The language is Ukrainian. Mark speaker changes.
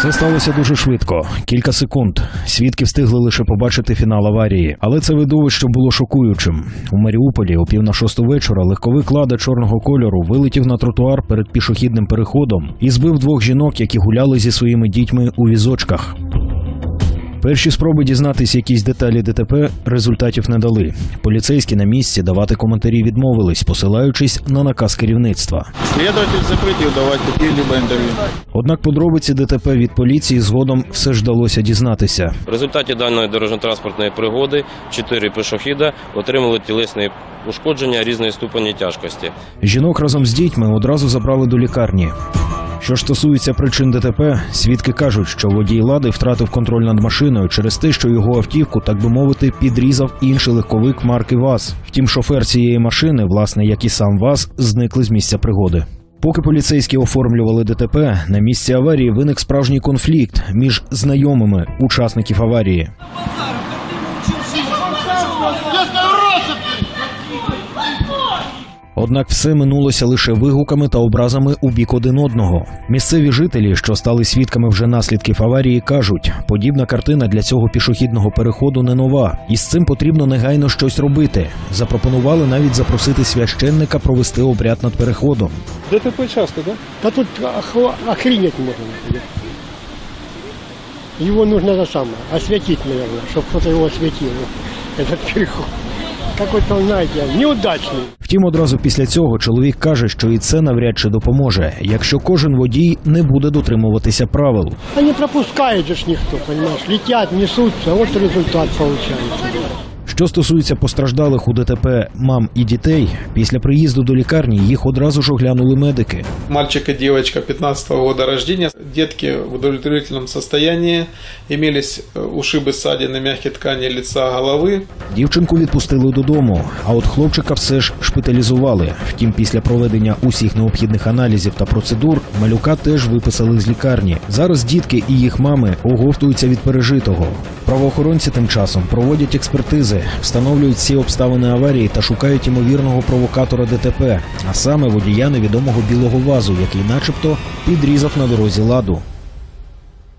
Speaker 1: Все сталося дуже швидко, кілька секунд. Свідки встигли лише побачити фінал аварії, але це видовище було шокуючим. У Маріуполі о пів на шосту вечора легковик лада чорного кольору вилетів на тротуар перед пішохідним переходом і збив двох жінок, які гуляли зі своїми дітьми у візочках. Перші спроби дізнатися якісь деталі ДТП результатів не дали. Поліцейські на місці давати коментарі відмовились, посилаючись на наказ керівництва.
Speaker 2: Следователь запретил давать какие-либо интервью.
Speaker 1: Однак подробиці ДТП від поліції згодом все ж вдалося дізнатися.
Speaker 3: В результаті даної дорожньо-транспортної пригоди чотири пішохіда отримали тілесні ушкодження різної ступені тяжкості.
Speaker 1: Жінок разом з дітьми одразу забрали до лікарні. Що стосується причин ДТП, свідки кажуть, що водій лади втратив контроль над машиною через те, що його автівку, так би мовити, підрізав інший легковик марки ВАЗ. Втім, шофер цієї машини, власне, як і сам ВАЗ, зникли з місця пригоди. Поки поліцейські оформлювали ДТП, на місці аварії виник справжній конфлікт між знайомими учасників аварії. Однак все минулося лише вигуками та образами у бік один одного. Місцеві жителі, що стали свідками вже наслідків аварії, кажуть, подібна картина для цього пішохідного переходу не нова, і з цим потрібно негайно щось робити. Запропонували навіть запросити священника провести обряд над переходом.
Speaker 4: ДТП часто, да?
Speaker 5: Да тут охла- охренеть можно. например. Его нужно это самое, осветить, наверное, чтобы кто-то его осветил, этот переход. Какой-то, он, знаете, неудачный.
Speaker 1: Втім, одразу після цього чоловік каже, що і це навряд чи допоможе, якщо кожен водій не буде дотримуватися правил.
Speaker 5: А не пропускає ж ніхто, понимаешь, літять, несуться. От результат получается.
Speaker 1: Що стосується постраждалих у ДТП мам і дітей, після приїзду до лікарні їх одразу ж оглянули медики.
Speaker 4: Мальчик и девочка 15 года рождения, детки в удовлетворительном состоянии, имелись э, ушибы, ссадины мягкой ткани лица, головы.
Speaker 1: Дівчинку відпустили додому, а от хлопчика все ж шпиталізували. Втім, після проведення усіх необхідних аналізів та процедур малюка теж виписали з лікарні. Зараз дітки і їх мами оговтуються від пережитого. Правоохоронці тим часом проводять експертизи, встановлюють всі обставини аварії та шукають ймовірного провокатора ДТП, а саме водія невідомого білого вазу, який, начебто, підрізав на дорозі ладу.